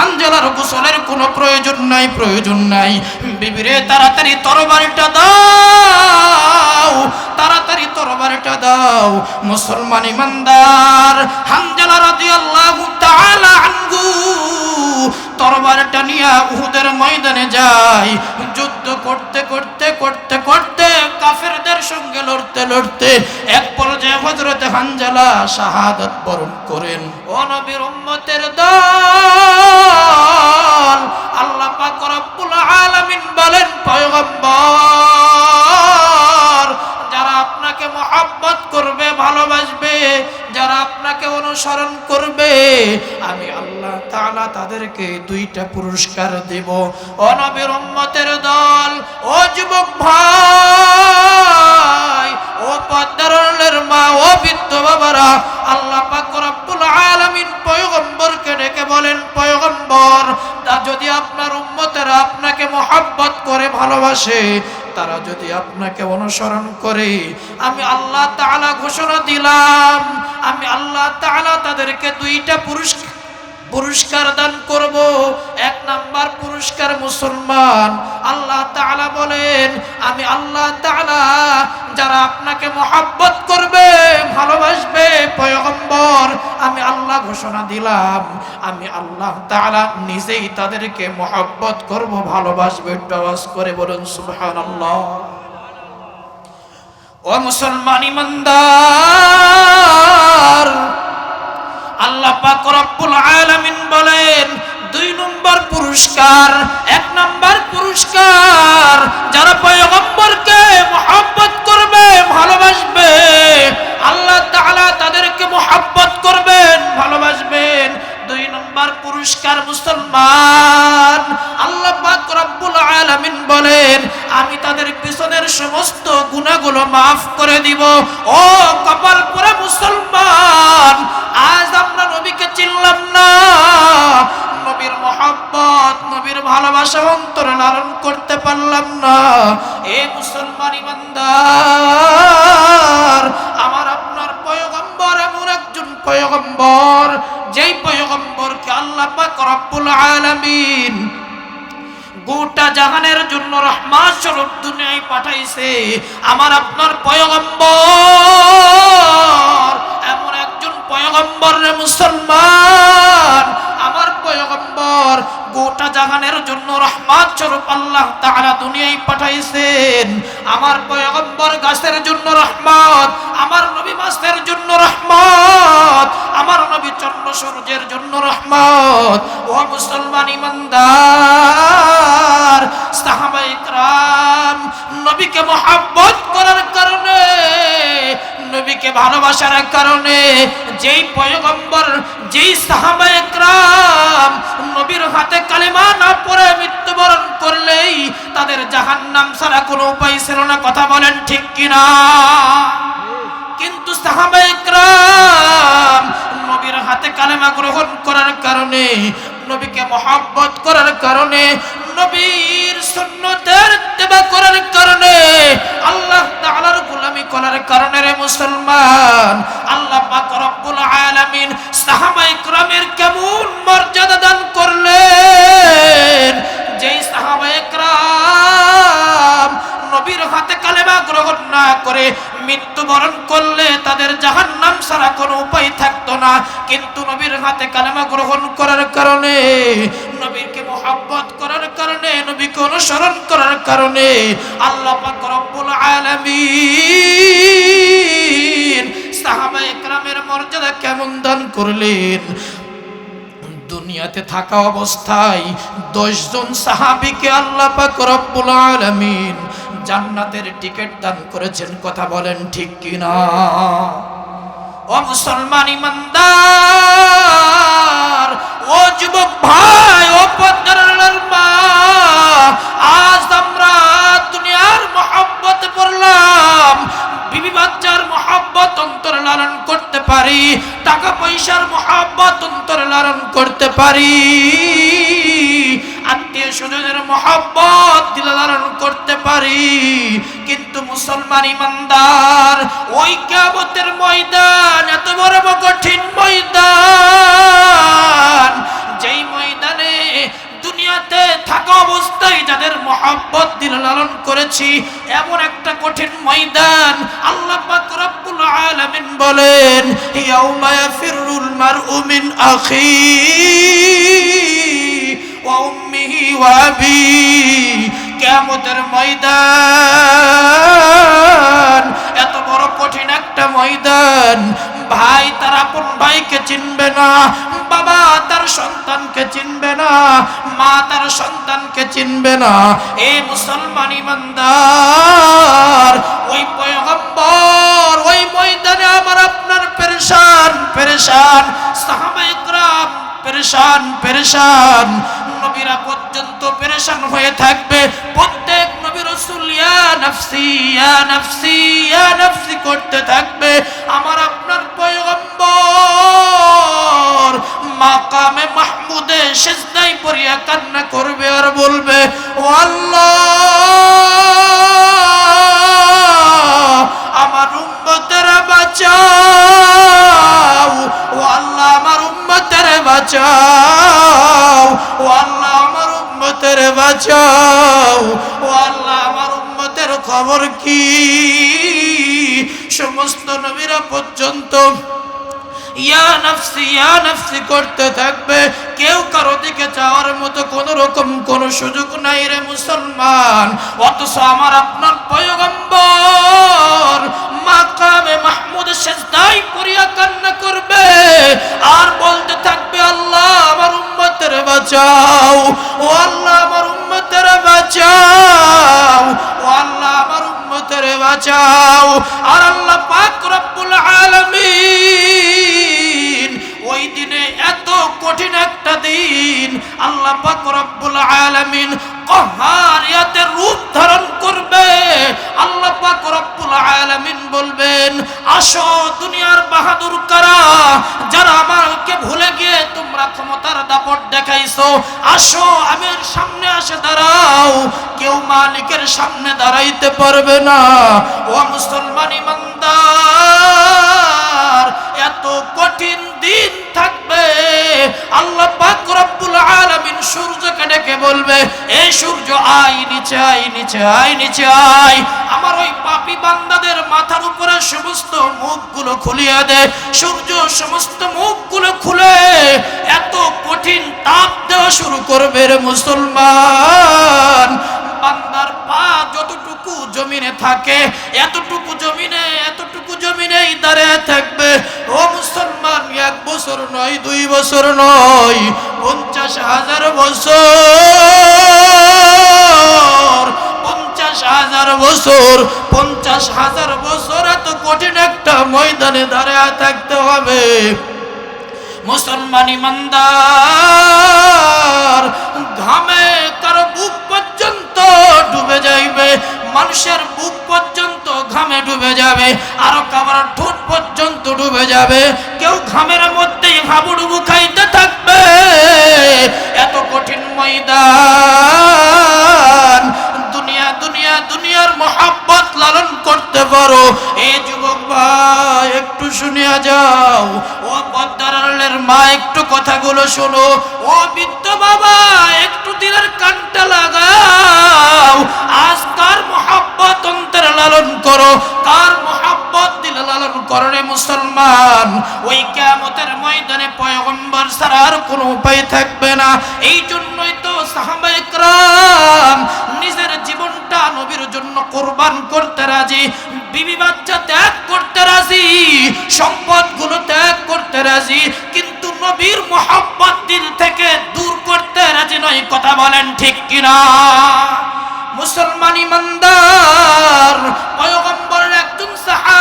হানজালার গোসলের কোনো প্রয়োজন নাই প্রয়োজন নাই। বিবিরে, তাড়াতাড়ি তরবারিটা দাও, তাড়াতাড়ি তরবারিটা দাও। মুসলমান ইমানদার, হানজালা রাদিয়াল্লাহু তাআলা আনহু, তরবারটা নিয়ে উহুদের ময়দানে যায় যুদ্ধ করতে করতে করতে করতে কাফেরদের সঙ্গে লড়তে লড়তে এক পর্যায়ে হজরতে হানজালা শাহাদাত বরণ করেন। ও নবীর উম্মতের দল অনুসরণ করবে, আমি আল্লাহ তাআলা তাদেরকে দুইটা পুরস্কার দেব। অনবীর উম্মতের দল, ও যুবক ভাই, ও পদ্মারণের মা, ও বৃদ্ধ বাবারা, আল্লাহ পাক রব্বুল পয়গম্বরকে ডেকে বলেন, পয়গম্বর, তা যদি আপনার উম্মতেরা আপনাকে মহাব্বত করে, ভালোবাসে তারা যদি আপনাকে অনুসরণ করে, আমি আল্লাহ তালা ঘোষণা দিলাম, আমি আল্লাহ তালা তাদেরকে দুইটা পুরস্কার পুরস্কার দান করব। এক নাম্বার পুরস্কার মুসলমান। আল্লাহ তাআলা বলেন, আমি আল্লাহ তাআলা যারা আপনাকে মহাব্বত করবে, ভালোবাসবে, পয়গম্বর, আমি আল্লাহ ঘোষণা দিলাম। আমি আল্লাহ তাআলা নিজেই তাদেরকে মহাব্বত করব, ভালোবাসবে আওয়াজ করে বলুন, সুবহানাল্লাহ। ও মুসলমান ইমানদার পাক রব্বুল আলামিন বলেন, দুই নম্বর পুরস্কার, এক নম্বর পুরস্কার, যারা পয়গম্বরকে মহব্বত করবে, ভালোবাসবে, আল্লাহ তাআলা তাদেরকে মহব্বত করবেন, ভালোবাসবেন। দুই নম্বর পুরস্কার মুসলমান, আল্লাহ আলামিন বলেন, আমি তাদের পিছনের সমস্ত গুনাহগুলো মাফ করে দিব। ও কপাল পুরা মুসলমান, আজ আমরা নবীকে চিনলাম না। নবীর মহব্বত, নবীর ভালোবাসা অন্তরে লালন করতে পারলাম না। এ মুসলমান ইমানদার, আমার আপনার পয়গম্বর এমন একজন পয়গম্বর, যেই পয়গম্বরকে আল্লাহ পাক রব্বুল আলামিন গোটা জাহানের জন্য রহমান স্বরূপ দুনিয়ায় পাঠাইছে। আমার আপনার পয়গম্বর, এমন একজন পয়গম্বর রে মুসলমান। আমার পয়গম্বর, গোটা জাহানের জন্য রহমান স্বরূপ আল্লাহ তাহারা দুনিয়ায় পাঠাইছেন। আমার পয়গম্বর গাছের জন্য রহমত, আমার নবী মাসের জন্য রহমত আমার নবী চন্দ্র সূর্যের জন্য রহমত। ও মুসলমান ইমানদার, সাহাবা ইকরাম, নবীকে মহাব্বত করার কারণে, নবীকে ভালোবাসার কারণে, যেই পয়গম্বর, যেই সাহাবা ইকরাম নবীর হাতে কালেমা না পড়ে মৃত্যুবরণ করলেই তাদের জাহান্নাম ছাড়া কোনো উপায় ছিল না, কথা বলেন ঠিক কিনা? কিন্তু সাহাবা ইকরাম নবীকে মহাব্বত করার কারণে, নবীর সুন্নতের ইত্তেবা করার কারণে, আল্লাহ তাআলার গোলামি করার কারণে রে মুসলমান, আল্লাহ পাক রব্বুল আলামিন সাহাবা ইকরামের কেমন মর্যাদা দান করলেন? যেই সাহাবা ইকরাম নবীর হাতে কালেমা গ্রহণ না করে মৃত্যুবরণ করলে তাদের জাহান্নাম ছাড়া কোনো উপায় থাকতো না। কিন্তু নবীর হাতে কালেমা গ্রহণ করার কারণে, নবীকে মোহাব্বত করার কারণে, নবীকে অনুসরণ করার কারণে আল্লাহ পাক রব্বুল আলামিন সাহাবা একরামের মর্যাদা কেমন দান করলেন? দুনিয়াতে থাকা অবস্থায় দশজন সাহাবিকে আল্লাহ পাক রব্বুল আলামিন জান্নাতের টিকিট দান করেছেন, কথা বলেন ঠিক কিনা? ও মুসলমান ইমানদার, ও যুবক ভাই, ও পদ্মার মা আজ আমরা দুনিয়ার মহব্বত পড়লাম বিবি বাচ্চার মহব্বত অন্তর লালন করতে পারি, টাকা পয়সার মহব্বত অন্তর লালন করতে পারি। আত্মীয় স্বজনের মহব্বত দিল করতে পারি। কিন্তু মুসলমান ইমানদার, ওই কেবতের ময়দান, এত বড় কঠিন ময়দান, যেই ময়দানে দুনিয়াতে থাকা অবস্থায় যাদের মহাব্বত দিল করেছি, এমন একটা কঠিন ময়দান আল্লাহ রব্বুল আলামিন বলেন, ইয়াউমা ইয়াফিরুল মারউ মিন আখি কেমতের ময়দান। এত বড় কঠিন একটা ময়দান। ভাই, তার আপন ভাইকে চিনবে না। বাবা, তার সন্তানকে চিনবে না। মা, তার সন্তানকে চিনবে না। এ মুসলমান ইমানদার, ওই পয়গম্বর, ওই ময়দানে আমার আপনার পেরেশান পেরেশান সাহাবাইকরাম পেরেশান পেরেশান। নবীরা পর্যন্ত পেরেশান হয়ে থাকবে। প্রত্যেক নবী রাসূল নাফসি নাফসি নাফসি করতে থাকবে। আমার আপনার পয়গম্বর মাকামে মাহমুদে সেজদাই পড়িয়া কান্না করবে আর বলবে, ও আল্লাহ বাঁচাও। ও আল্লাহ, আমার উম্মতের বাঁচাও। ও আল্লাহ, আমার উম্মতের খবর কি? সমস্ত নবীরা পর্যন্ত ইয়া নফসি ইয়া নফসি করতে থাকবে। কেউ কারও দিকে যাওয়ার মতো কোন রকম কোন সুযোগ নাই রে মুসলমান। অথচ আমার আপনার পয়গম্বর মাকামে মাহমুদ সেজদাই করিয়া কান্না করবে। আর বলতে থাকবে, আল্লাহ আমার উম্মতের বাঁচাও। ও আল্লাহ আমার উম্মতের বাঁচাও। ও আল্লাহ আমার উম্মতের বাঁচাও। আর আল্লাহ পাক রব্বুল আলামিন কঠিন একটা দিন। আল্লাহ পাক আলামিন কহারিয়াতের রূপ ধারণ করবে। আল্লাহ পাক আলামিন বলবেন, আসো দুনিয়ার বাহাদুর কারা, যারা আমাকে ভুলে গিয়ে তোমরা ক্ষমতার দাপট দেখাইছো, আসো আমের সামনে আসে দাঁড়াও। কেউ মালিকের সামনে দাঁড়াইতে পারবে না। ও মুসলমান ইমানদার, এত কঠিন দিন থাকবে। আল্লাহ পাক রব্বুল আলামিন সূর্যকে ডেকে বলবে এই সূর্য আই নিচে আই নিচে আই নিচে আই আমার ওই পাপী বান্দাদের মাথার উপরে সমস্ত মুখগুলো খুলিয়ে দে। সূর্য, সমস্ত মুখগুলো খুলে এত কঠিন তাপ দেওয়া শুরু করবে রে মুসলমান। বান্দার পা যতটুকু জমিনে থাকে, এতটুকু জমিনে, এতটুকু জমিনেই দাঁড়িয়ে থাকবে। ও মুসলমান এক বছর নয়, দুই বছর নয়, পঞ্চাশ হাজার বছর। পঞ্চাশ হাজার বছর, পঞ্চাশ হাজার বছর, এত কঠিন একটা ময়দানে দাঁড়িয়ে থাকতে হবে। মুসলমান ইমানদার, ঘামে কারও বুক পর্যন্ত ডুবে যাইবে, মানুষের বুক পর্যন্ত ঘামে ডুবে যাবে, আরও কাবার ঠোঁট পর্যন্ত ডুবে যাবে। কেউ ঘামের মধ্যেই হাবুডুবু খাইতে থাকবে। এত কঠিন ময়দান। দুনিয়া দুনিয়া, দুনিয়ার মহাব্বত লালন করতে পারো। এ যুবক ভাই, একটু শুনিয়া যাও। ও পদ্মারের মা, একটু কথাগুলো শোনো। ও বৃদ্ধ বাবা, একটু দিনের কানটা মুসলমান ওই কিয়ামতের ময়দানে পয়গম্বর ছাড়া আর কোনো উপায় থাকবে না এই জন্যই তো সাহাবায়ে کرام নিজের জীবনটা নবীর জন্য কোরবান করতে রাজি বিবি বাচ্চা ত্যাগ করতে রাজি সম্পদগুলো ত্যাগ করতে রাজি কিন্তু নবীর মোহাব্বত দিল থেকে দূর করতে রাজি নয় কথা বলেন ঠিক কিনা মুসলমান ইমানদার পয়গম্বরের একজন সাহাবী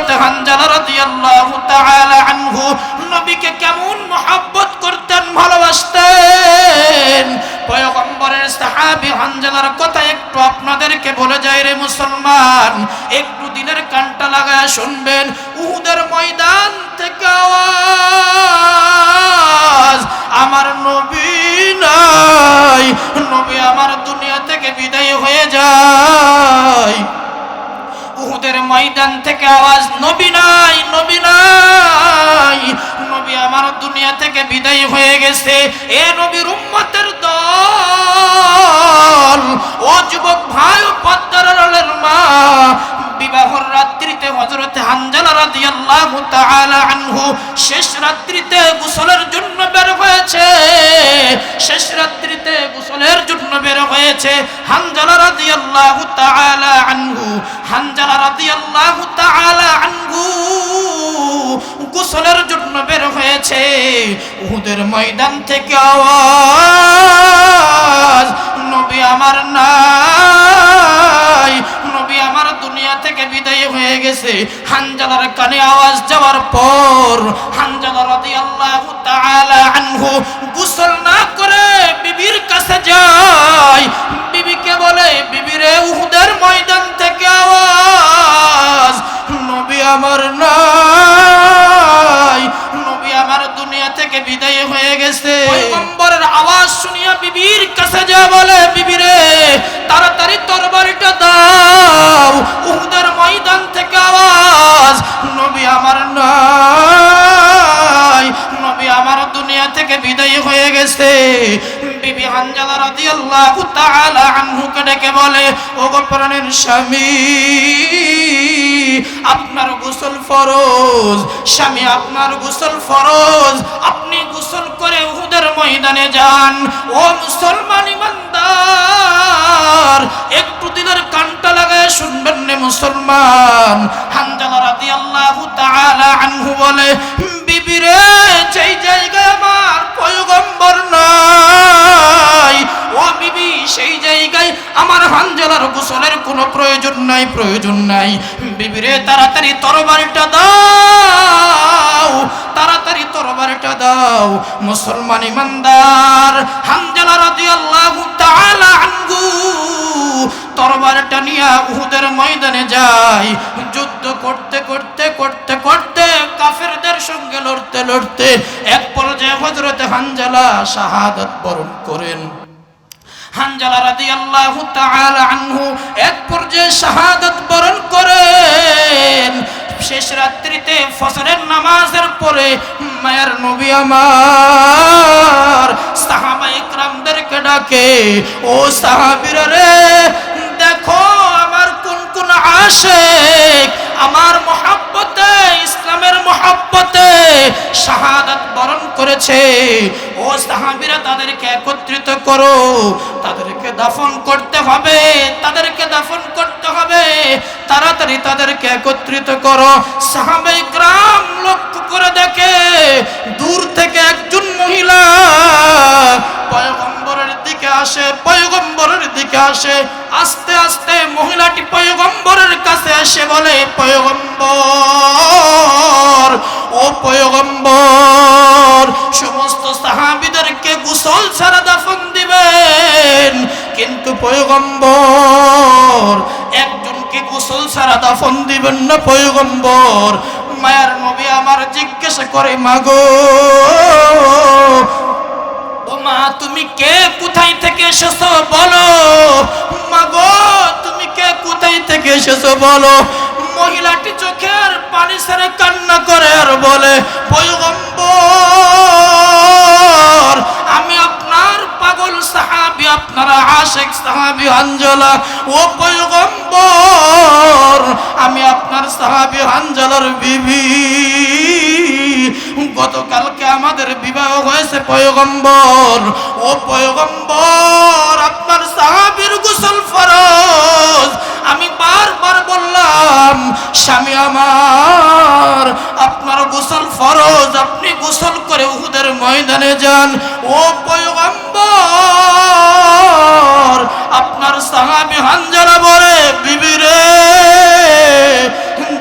হযরত হানজালা রাদিয়াল্লাহু তাআলা আনহু নবীকে কেমন মহব্বত করতেন, ভালোবাসতেন। পয়গম্বরের সাহাবী হানজালার কথা একটু আপনাদেরকে বলে যায় রে মুসলমান, একটু দিনের কানটা লাগায় শুনবেন, উহুদের ময়দান থেকে আওয়াজ, আমার নবী নাই, নবী আমার দুনিয়া থেকে বিদায় হয়ে যায়। উহুদের ময়দান থেকে আওয়াজ, নবী নাই নবী নাই, নবী আমার দুনিয়া থেকে বিদায় হয়ে গেছে। এ নবীর উম্মতের দল, ও যুবক ভাই পদ্মার মা, বিবাহর রাত্রিতে হযরত হানজালা রাদিয়াল্লাহু তাআলা আনহু শেষ রাত্রিতে গোসলের জন্য বের হয়েছে। শেষ রাত্রিতে গোসলের জন্য বের হয়েছে হানজালা রাদিয়াল্লাহু তাআলা আনহু। হানজালা রাদিয়াল্লাহু তাআলা আনহু গোসলের জন্য বের হয়েছে। উহুদের ময়দান থেকে আওয়াজ, নবী আমার নাই গেছে। হানজালার কানে আওয়াজ যাওয়ার পর হানজালা রাদিয়াল্লাহু তাআলা আনহু গোসল না করে বিবির কাছে যায়। বিবিকে বলে, বিবিরে উহুদের ময়দান থেকে আওয়াজ। নবী আমার নাই। নবী আমার দুনিয়া থেকে বিদায় হয়ে গেছে। পয়গম্বরের আওয়াজ শুনিয়া বিবির কাছে যা বলে থেকে বিদায় হয়ে গেছে। বিবি হানজালা রাদিয়াল্লাহু তাআলা আনহুকে ডেকে বলে ও প্রাণের স্বামী, আপনার গোসল ফরজ, স্বামী, আপনার গোসল ফরজ, আপনি গোসল করে উহুদের ময়দানে যান। ও মুসলমান ইমানদার একটু দিলের কানটা লাগায় শুনবেন নে মুসলমান। হানজালা রাদিয়াল্লাহু তাআলা আনহু বলে বিবিরে যেই জায়গায় আমার পয়গম্বর না সেই জায়গায় আমার হানজালার গোসলের কোনো প্রয়োজন নাই প্রয়োজন নাই। বিবিরে, তাড়াতাড়ি তরবারিটা দাও, তাড়াতাড়ি তরবারিটা দাও। মুসলমান ইমানদার, হানজালা রাদিয়াল্লাহু তাআলা আনহু, তরবারটা নিয়ে উহুদের ময়দানে যায়। যুদ্ধ করতে করতে করতে করতে কাফেরদের সঙ্গে লড়তে লড়তে এক পর্যায়ে হযরত হানজালা শাহাদাত বরণ করেন। হানজালা রাদিয়াল্লাহু তাআলা আনহু এক পর্যায়ে শাহাদাত বরণ করেন। শেষ রাত্রিতে নামাজের পরে মায়ের নবী আমার সাহাবা ইকরামদেরকে ডাকে, ও সাহাবীরা রে, দেখো আমার কোন কোন আশেক, আমার মহাব্বতে ইসলামের মহাব্বতে শাহাদাত বরণ করেছে। ও সাহাবীরা তাদেরকে একত্রিত করো, তাদেরকে দাফন করতে হবে, তাদেরকে দাফন করতে হবে, তাড়াতাড়ি তাদেরকে একত্রিত করো। সাহাবাই গ্রাম লক্ষ্য করে দেখে, দূর থেকে একজন মহিলা পয়গম্বরের দিকে আসে, পয়গম্বরের দিকে আসে, আস্তে আস্তে মহিলাটি পয়গম্বরের কাছে এসে বলে, পয়গম্বর পয়গম্বর, সমস্ত সাহাবিদেরকে গোসল ছাড়া দাফন দিবেন। কিন্তু পয়গম্বর, একজনকে গোসল ছাড়া দাফন দিবেন না পয়গম্বর। মায়ের নবী আমার জিজ্ঞাসা করে, মাগো ও মা তুমি কে? কোথায় থেকে এসেছ? বলো। মাগো, তুমি কে? কোথায় থেকে এসেছ? বলো। পানি ছেড়ে কান্না করে আর বলে, পয়গম্বর, আমি আপনার পাগল সাহাবি, আপনারা আশেক সাহাবি হানজলা ও পয়গম্বর, আমি আপনার সাহাবি হানজলার বিবি। গতকালকে আমাদের বিবাহ হয়েছে, পয়গম্বর। ও পয়গম্বর, আপনার সাহাবীর গোসল ফরজ। আমি বারবার বললাম, স্বামী আমার, আপনার গোসল ফরজ, আপনি গোসল করে উহুদের ময়দানে যান। ও পয়গম্বর, আপনার সাহাবী হানজারা বলে বিবিরে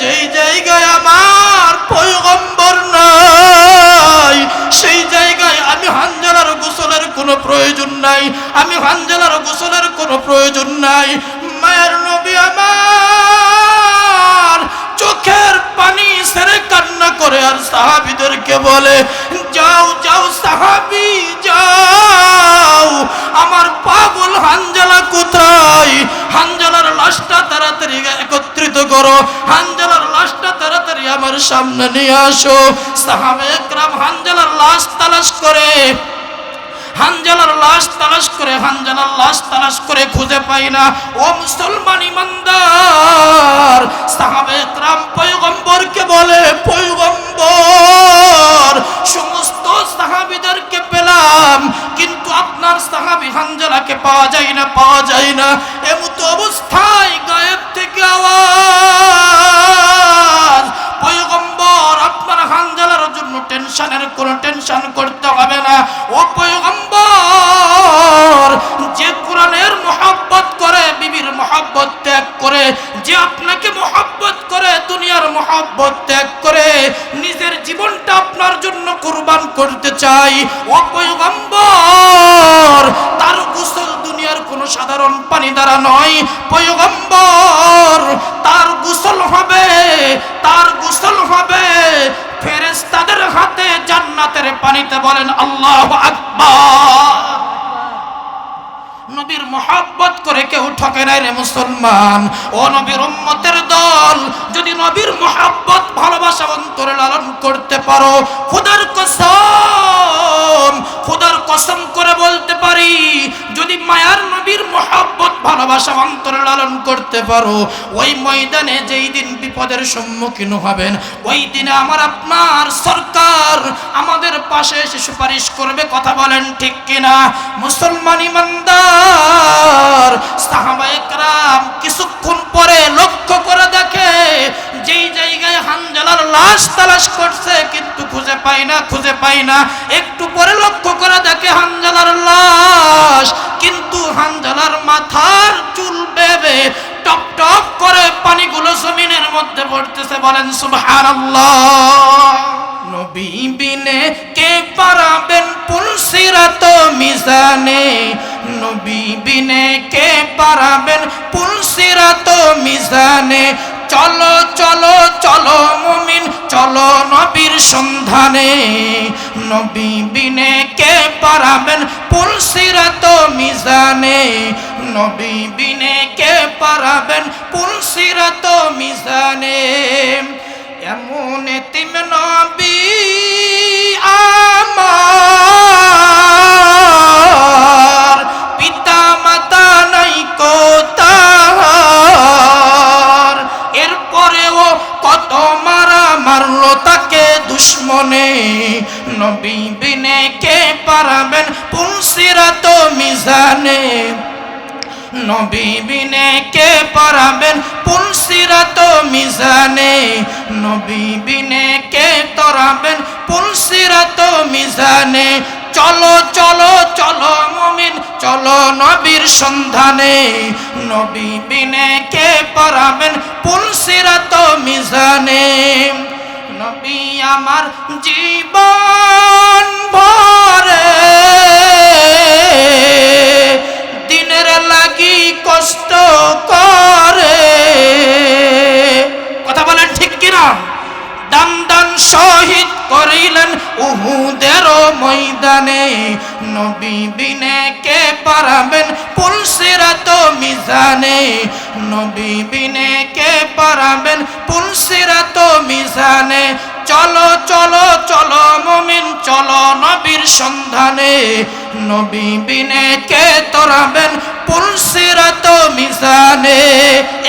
যেই জায়গায় আমার পয়গম্বর নাই, সেই জায়গায় আমি হানজালার গোসলের কোনো প্রয়োজন নাই, আমি হানজালার গোসলের কোনো প্রয়োজন নাই সেরে কান্না করে আর সাহাবিদেরকে বলে, যাও যাও সাহাবি, যাও। আমার পাগল হানজালা কোথায়? হানজালার লাশটা তাড়াতাড়ি একত্রিত করো। হানজালার লাশটা তাড়াতাড়ি আমার আমার সামনে নিয়ে আসো। সাহাবে একরাম হানজালার লাশ তালাশ করে হানজালার লাশ তালাশ করে হানজালার লাশ তালাশ করে খুঁজে পাই না। ও মুসলমান ইমানদার সাহাবে একরাম পয়গম্বরকে বলে, পয়গম্বর, সমস্ত সাহাবিদেরকে পেলাম, কিন্তু আপনার সাহাবি হানজালাকে পাওয়া যায় না, পাওয়া যায় না। এমত অবস্থায় গায়েব থেকে আওয়াজ, পয়গম্বর, আপনার হানজালার জন্য টেনশনের কোনো টেনশন করতে হবে না। ও করতে চাই। ও পয়গম্বর, তার গোসল দুনিয়ার কোনো সাধারণ পানি দ্বারা নয়। পয়গম্বর, তার গোসল হবে, তার গোসল হবে। ফেরেশতাদের হাতে জান্নাতের পানিতে বলেন, আল্লাহ আকবার। নবীর মোহাব্বত করে কেউ ঠকে নাই রে মুসলমান। ও নবীর উম্মতের দল, যদি নবীর মোহাব্বত ভালোবাসা অন্তরে লালন করতে পারো, খোদার কসম খোদার কসম করে বলতে পারি, যদি মায়ার নবীর মোহাব্বত ভালোবাসা অন্তরে লালন করতে পারো, ওই ময়দানে যেই দিন বিপদের সম্মুখীন হবেন, ওই দিনে আমার আপনার সরকার আমাদের পাশে এসে সুপারিশ করবে, কথা বলেন ঠিক কিনা? মুসলমান ইমানদার পর সাহাবায়াম কিছুক্ষণ পরে লক্ষ্য করে দেখে, যেই জায়গায় হানজালার লাশ তালাশ করছে, কিন্তু খুঁজে পাই না, খুঁজে পাই না। একটু পরে লক্ষ্য করে দেখে হানজালার লাশ, কিন্তু হানজালার মাথার চুল বেবে টপ টপ করে পানিগুলো জমিনের মধ্যে পড়তেছে বলেন, সুবহানাল্লাহ। নবী বিনে কে পারাবেন পুলসিরাত মিজানে? নবী বিনে কে পারাবেন পুলসিরাত মিজানে? চলো চলো চলো মুমিন, চলো নবীর সন্ধানে। নবী বিনে কে পারাবেন পুলসিরাত মিজানে। নবী বিনে কে পারাবেন পুলসিরাত মিজানে। এমন এতিম নবী আমার পিতা মাতা নাই কোতার দুশ্মনে নবী বিনে কে পারাবেন পুলসিরাত মিজানে? নবী বিনে কে পারাবেন পুলসিরাত মিজানে? নবী বিনে কে তরাবেন পুলসিরাত মিজানে? চলো চলো চলো মুমিন, চলো নবীর সন্ধানে। নবী বিনে কে পারাবেন পুলসিরাত মিজানে? নবী আমার জীবন ভরে। দিনের লাগি কষ্ট করে। কথা বলেন ঠিক কিনা? দান দান শহীদ করিলেন উহুদের ময়দানে। নবী বিনে কে পারাবেন পুলসিরাত মিজানে। নবী বিনে কে পারাবেন পুলসিরাত মিজানে। চলো চলো চলো মমিন, চলো নবীর সন্ধানে। নবী বিনে কে তরাবেন পুলসিরাত মিজানে।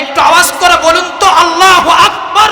একটু আওয়াজ করে বলুন তো, আল্লাহ আকবার।